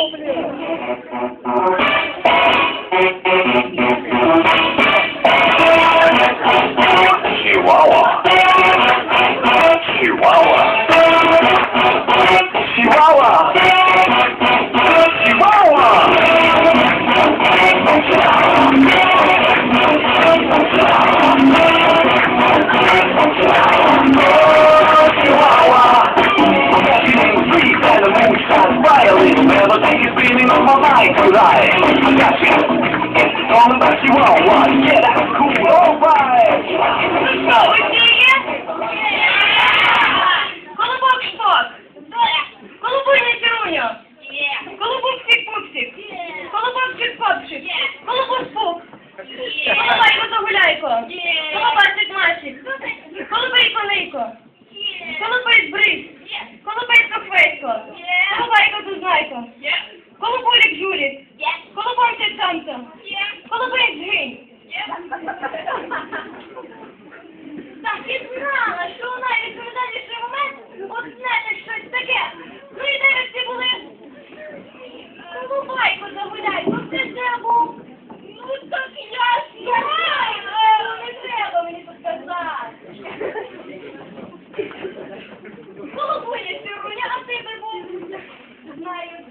Hombre.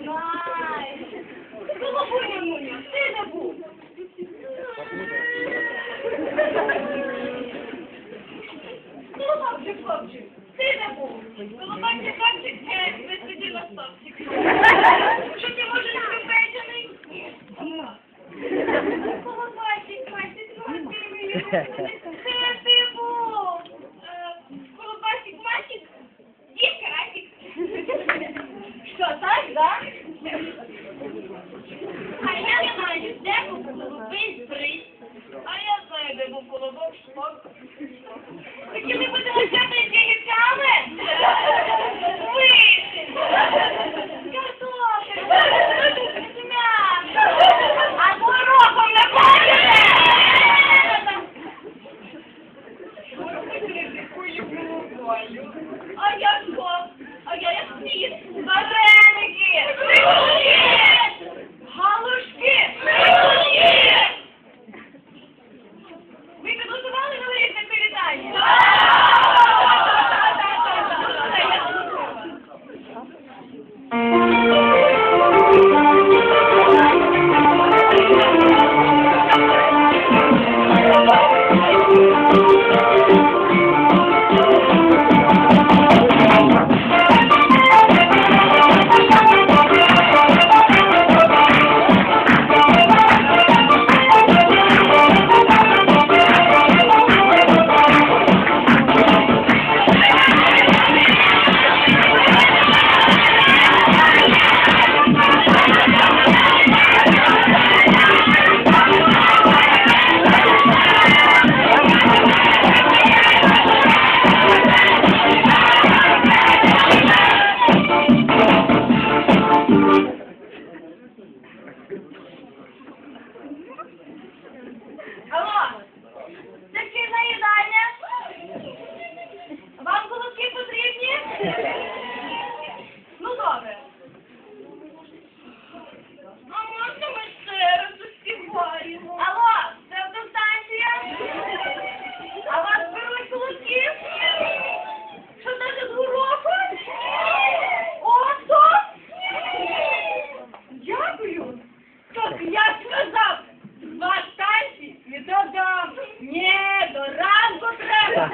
Давай. Головою муня, ти не був. Ну, хлопчик, хлопчик, ти не був. Головай, хлопчик, ви сиділа, хлопчик. Що ти можеш припечений? Ні. Головай, хлопчик, хлопчик, мені. Що, так, да?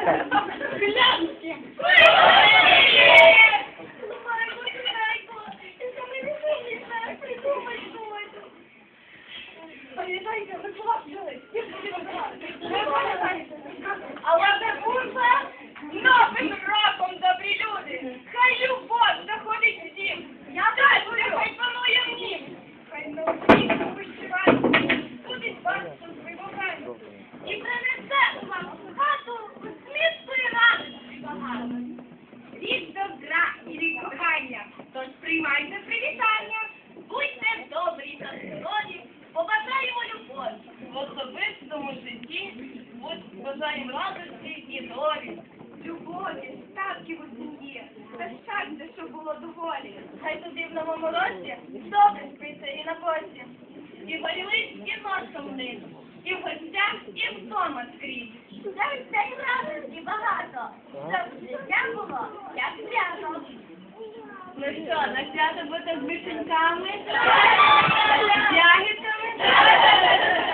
Гляньте. Але не бурса новим роком, добрі люди. Хай любов заходить всім. Я далі. приймайте привітання, будьте добрі та здорові, побажаємо любові в особистому житті, бажаємо радості і долі. Любові, статків у сім'ї, та щастя, що було доволі. Хай тобі в новому році добре спиться і на боці. І горілись, і носом вниз, і в гостях, і вдома скрізь. Завжди й радості багато, щоб життя було, як свято. Ну що, на свято буде з вишеньками? З ягідками?